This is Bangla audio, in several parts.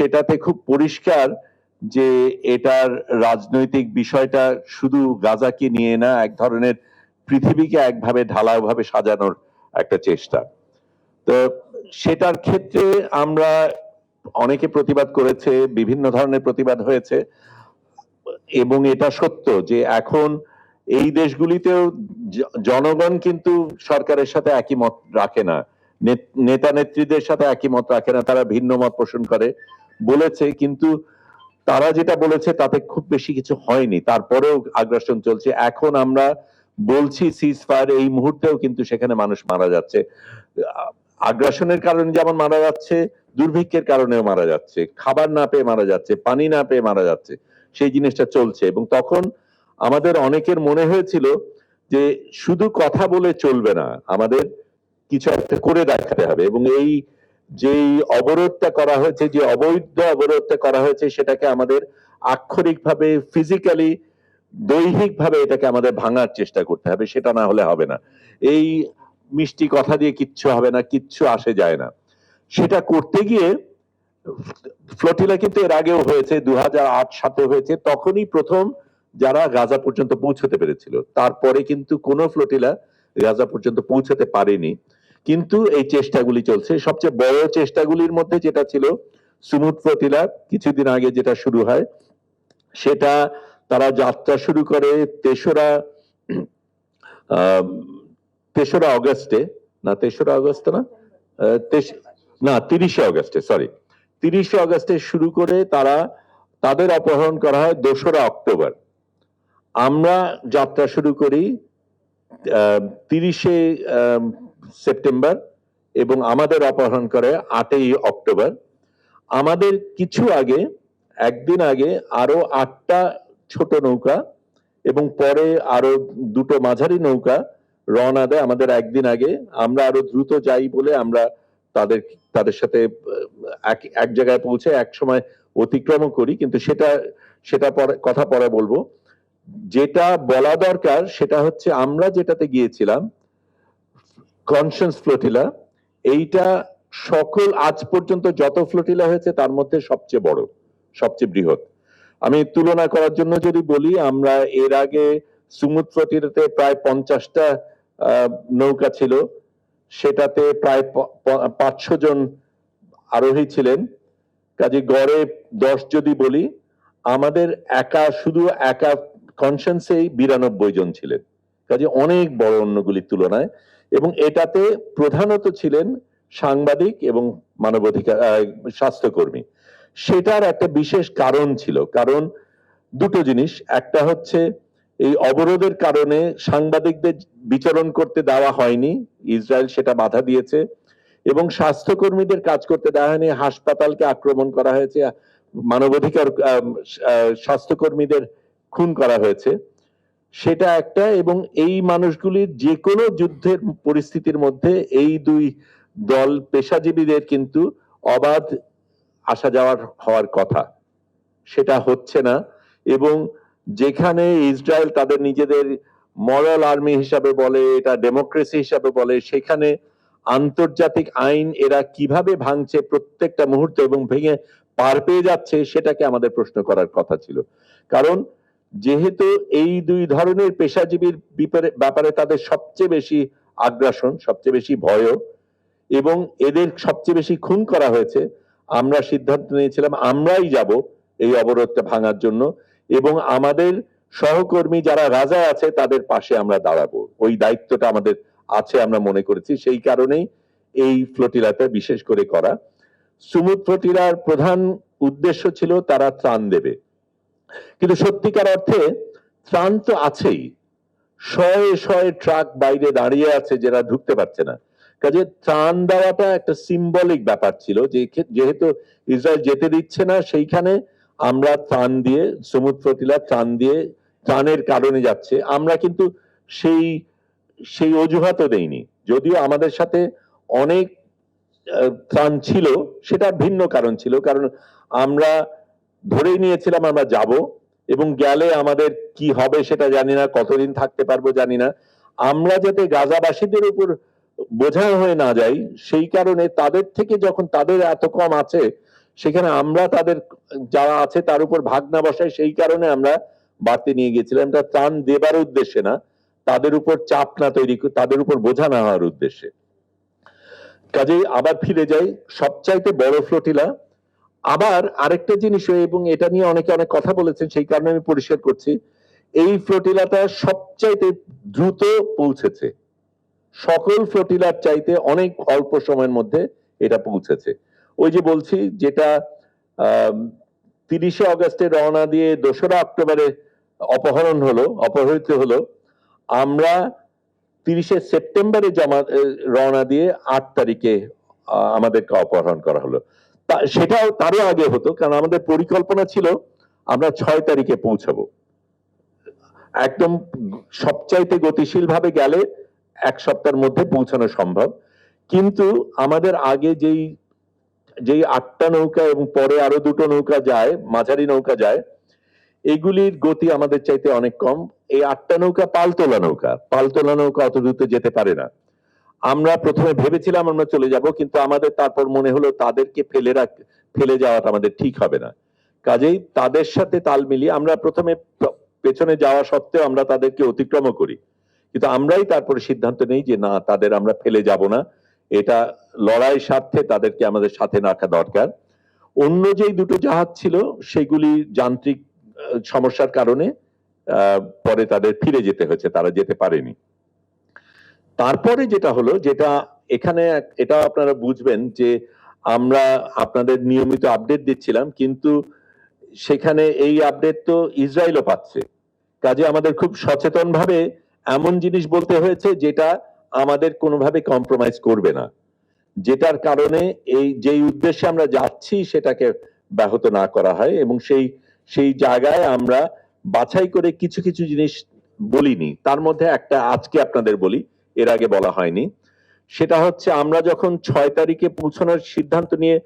সেটাতে খুব পরিষ্কার যে এটার রাজনৈতিক বিষয়টা শুধু গাজাকে নিয়ে না, এক ধরনের পৃথিবীকে একভাবে ঢালাওভাবে সাজানোর একটা চেষ্টা। তো সেটার ক্ষেত্রে আমরা অনেকে প্রতিবাদ করেছে, বিভিন্ন ধরনের প্রতিবাদ হয়েছে। এবং এটা সত্য যে এখন এই দেশগুলিতেও জনগণ কিন্তু সরকারের সাথে একই মত রাখে না। নেতা নেত্রীদের সাথে একই মত রাখে না, তারা ভিন্ন মত পোষণ করে। বলেছে, কিন্তু তারা যেটা বলেছে তাতে খুব বেশি কিছু হয়নি। তারপরেও আগ্রাসন চলছে। এখন আমরা বলছি সিজ ফায়ার এই মুহূর্তেও কিন্তু সেখানে মানুষ মারা যাচ্ছে। আগ্রাসনের কারণে যেমন মারা যাচ্ছে, দুর্ভিক্ষের কারণেও মারা যাচ্ছে। খাবার না পেয়ে মারা যাচ্ছে, পানি না পেয়ে মারা যাচ্ছে, সেই জিনিসটা চলছে। এবং তখন আমাদের অনেকের মনে হয়েছিল যে শুধু কথা বলে চলবে না, আমাদের কিছু একটা করে দেখাতে হবে। এবং এই যেই অবরোধটা করা হয়েছে, যে অবৈধ অবরোধটা করা হয়েছে, সেটাকে আমাদের আক্ষরিকভাবে ফিজিক্যালি দৈহিকভাবে এটাকে আমাদের ভাঙার চেষ্টা করতে হবে, সেটা না হলে হবে না। এই মিষ্টি কথা দিয়ে কিচ্ছু হবে না, কিচ্ছু আসে যায় না। সেটা করতে গিয়ে ফ্লোটিলা কিন্তু এর আগেও হয়েছে দু হাজার আট সাতে হয়েছে, তখনই প্রথম যারা গাজা পর্যন্ত পৌঁছতে পেরেছিল। তারপরে কিন্তু কোনো ফ্লোটিলা গাজা পর্যন্ত পৌঁছতে পারেনি। কিন্তু এই চেষ্টাগুলি চলছে। সবচেয়ে বড় চেষ্টাগুলির মধ্যে যেটা ছিল সুমুদ ফ্লোটিলা কিছুদিন আগে যেটা শুরু হয়, সেটা তারা যাত্রা শুরু করে তেসরা তেসরা অগস্টে, না তেসরা অগস্ট না? না, তিরিশে অগস্টে সরি তিরিশে অগস্টে শুরু করে তারা, তাদের অপহরণ করা হয় দোসরা অক্টোবর। আমরা যাত্রা শুরু করি তিরিশে সেপ্টেম্বর এবং আমাদের অপহরণ করে আটই অক্টোবর। আমাদের কিছু আগে, একদিন আগে আরও আটটা ছোট নৌকা এবং পরে আরও দুটো মাঝারি নৌকা রওনা দেয় আমাদের একদিন আগে। আমরা আরও দ্রুত যাই বলে আমরা তাদের তাদের সাথে এক এক জায়গায় পৌঁছে এক সময় অতিক্রম করি, কিন্তু সেটা সেটা পরে, কথা পরে বলব। যেটা বলা দরকার সেটা হচ্ছে আমরা যেটাতে গিয়েছিলাম কনসেন্স ফ্লোটিলা এইটা সকল আজ পর্যন্ত যত ফ্লোটিলা হয়েছে, তার মধ্যে সবচেয়ে বড়, সবচেয়ে বৃহৎ। আমি তুলনা করার জন্য যদি বলি, আমরা এর আগে সুমুদ ফ্লোটিলাতে প্রায় পঞ্চাশটা নৌকা ছিল। সেটাতে প্রায় পাঁচশো জন আরোহী ছিলেন। কাজে গড়ে দশ যদি বলি, আমাদের একা, শুধু একা কনসেন্সেই বিরানব্বই জন ছিলেন। কাজে অনেক বড় অন্যগুলির তুলনায়। এবং এটাতে প্রধানত ছিলেন সাংবাদিক এবং মানবাধিকার স্বাস্থ্যকর্মী। সেটার একটা বিশেষ কারণ ছিল। কারণ দুটো জিনিস। একটা হচ্ছে, এই অবরোধের কারণে সাংবাদিকদের বিচরণ করতে দেওয়া হয়নি। ইসরায়েল সেটা বাধা দিয়েছে। এবং স্বাস্থ্যকর্মীদের কাজ করতে দেওয়া হয়নি। হাসপাতালকে আক্রমণ করা হয়েছে। মানবাধিকার স্বাস্থ্যকর্মীদের খুন করা হয়েছে। সেটা একটা এবং এই মানুষগুলির যে কোনো যুদ্ধের পরিস্থিতির মধ্যে এই দুই দল পেশাজীবীদের কিন্তু অবাধ আসা যাওয়ার হওয়ার কথা। সেটা হচ্ছে না এবং যেখানে ইসরায়েল তাদের নিজেদের মরাল আর্মি হিসাবে বলে, এটা ডেমোক্রেসি হিসাবে বলে, সেখানে আন্তর্জাতিক আইন এরা কীভাবে ভাঙছে প্রত্যেকটা মুহূর্তে এবং ভেঙে পার পেয়ে যাচ্ছে, সেটাকে আমাদের প্রশ্ন করার কথা ছিল। কারণ যেহেতু এই দুই ধরনের পেশাজীবীর ব্যাপারে তাদের সবচেয়ে বেশি আগ্রাসন, সবচেয়ে বেশি ভয় এবং এদের সবচেয়ে বেশি খুন করা হয়েছে, আমরা সিদ্ধান্ত নিয়েছিলাম আমরাই যাব এই অবরোধটা ভাঙার জন্য এবং আমাদের সহকর্মী যারা রাজা আছে তাদের পাশে আমরা দাঁড়াবো। ওই দায়িত্বটা আমাদের আছে আমরা মনে করেছি, সেই কারণেই এই ফ্লোটিলাটা বিশেষ করে করা। সুমুদ ফ্লোটিলার প্রধান উদ্দেশ্য ছিল তারা ত্রাণ দেবে। কিন্তু সত্যিকার অর্থে ত্রাণ তো আছেই। শয়ে শয়ে ট্রাক বাইরে দাঁড়িয়ে আছে যারা ঢুকতে পারছে না। কাজে ত্রাণ দেওয়াটা একটা সিম্বলিক ব্যাপার ছিল যে যেহেতু ইসরায়েল যেতে দিচ্ছে না, সেইখানে আমরা ত্রাণ দিয়ে সমুদ্র টিলা ত্রাণ দিয়ে ত্রাণের কারণে যাচ্ছে। আমরা কিন্তু সেই সেই অজুহাতও দেইনি। যদিও আমাদের সাথে অনেক ত্রাণ ছিল, সেটা ভিন্ন কারণ ছিল। কারণ আমরা ধরেই নিয়েছিলাম আমরা যাব এবং গেলে আমাদের কি হবে সেটা জানি না, কতদিন থাকতে পারব জানি না। আমরা যাতে গাজাবাসীদের উপর বোঝা হয়ে না যাই, সেই কারণে তাদের থেকে যখন তাদের এত কম আছে, সেখানে আমরা তাদের যারা আছে তার উপর ভাগ না বসাই, সেই কারণে আমরা বাড়তি নিয়ে গেছিলাম এটা ত্রাণ দেবার উদ্দেশ্যে না, তাদের উপর চাপ না তৈরি তাদের উপর বোঝা না হওয়ার উদ্দেশ্যে। কাজেই আবার ফিরে যাই। সবচাইতে বড় ফ্লোটিলা আবার আরেকটা জিনিস এবং এটা নিয়ে অনেকে অনেক কথা বলেছেন, সেই কারণে আমি পরিষ্কার করছি, এই ফ্লোটিলাটা সবচাইতে দ্রুত পৌঁছেছে। সকল ফ্লোটিলার চাইতে অনেক অল্প সময়ের মধ্যে এটা পৌঁছেছে। ওই যে বলছি, যেটা তিরিশে অগস্টে রওনা দিয়ে দোসরা অক্টোবরে অপহরণ হলো, অপহৃত হলো, আমরা তিরিশে সেপ্টেম্বরে জমা রওনা দিয়ে আট তারিখে আমাদেরকে অপহরণ করা হলো। সেটাও তারও আগে হতো, কারণ আমাদের পরিকল্পনা ছিল আমরা ছয় তারিখে পৌঁছাবো। একদম সবচাইতে গতিশীল ভাবে গেলে এক সপ্তাহের মধ্যে পৌঁছানো সম্ভব। কিন্তু আমাদের আগে যেই যেই আটটা নৌকা এবং পরে আরও দুটো নৌকা যায়, মাঝারি নৌকা যায়, এগুলির গতি আমাদের চাইতে অনেক কম। এই আটটা নৌকা পালতোলা নৌকা। পালতোলা নৌকা অত দ্রুত যেতে পারে না। আমরা প্রথমে ভেবেছিলাম আমরা চলে যাব, কিন্তু আমাদের তারপর মনে হলো তাদেরকে ফেলে রাখ, ফেলে যাওয়াটা আমাদের ঠিক হবে না। কাজেই তাদের সাথে তাল মিলিয়ে আমরা প্রথমে পেছনে যাওয়া সত্ত্বেও আমরা তাদেরকে অতিক্রম করি। কিন্তু আমরাই তারপরে সিদ্ধান্ত নেই যে না, তাদের আমরা ফেলে যাব না। এটা লড়াই স্বার্থে তাদেরকে আমাদের সাথে রাখা দরকার। অন্য যেই দুটো জাহাজ ছিল, সেগুলি যান্ত্রিক সমস্যার কারণে পরে তাদের ফিরে যেতে হয়েছে, তারা যেতে পারেনি। তারপরে যেটা হলো, যেটা এখানে এটা আপনারা বুঝবেন যে আমরা আপনাদের নিয়মিত আপডেট দিচ্ছিলাম, কিন্তু সেখানে এই আপডেট তো ইসরায়েলও পাচ্ছে। কাজে আমাদের খুব সচেতন ভাবে এমন জিনিস বলতে হয়েছে যেটা আমাদের কোনোভাবে কম্প্রোমাইজ করবে না। যেটার কারণে এই যেই উদ্দেশ্যে আমরা যাচ্ছি সেটাকে ব্যাহত না করা হয় এবং সেই সেই জায়গায় আমরা বাছাই করে কিছু কিছু জিনিস বলিনি। তার মধ্যে একটা আজকে আপনাদের বলি এর আগে বলা হয়নি। সেটা হচ্ছে আমরা যখন ছয় তারিখে পৌঁছানোর সিদ্ধান্ত নিয়ে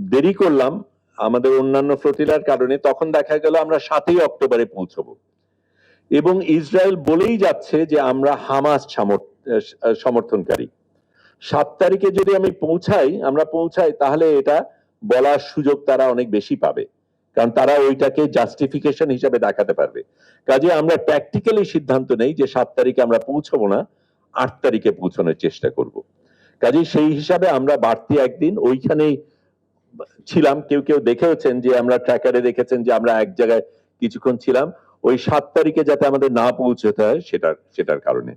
দেরি করলাম আমাদের অন্যান্য ফ্লোটিলার কারণে, তখন দেখা গেল আমরা সাতই অক্টোবরে পৌঁছবো। এবং ইসরায়েল বলেই যাচ্ছে যে আমরা হামাস সমর্থনকারী। সাত তারিখে যদি আমি পৌঁছাই, আমরা পৌঁছাই, তাহলে এটা বলার সুযোগ তারা অনেক বেশি পাবে। কারণ তারা ওইটাকে জাস্টিফিকেশন হিসাবে দেখাতে পারবে। কাজে আমরা প্র্যাকটিক্যালি সিদ্ধান্ত নেই যে সাত তারিখে আমরা পৌঁছবো না। আট তারিখে পৌঁছানোর চেষ্টা করব। কাজে সেই হিসাবে আমরা বাড়তি একদিন ওইখানেই ছিলাম। কেউ কেউ দেখেওছেন যে আমরা ট্র্যাকারে দেখেছেন যে আমরা এক জায়গায় কিছুক্ষণ ছিলাম। ওই সাত তারিখে যাতে আমাদের না পৌঁছতে হয় সেটার সেটার কারণে।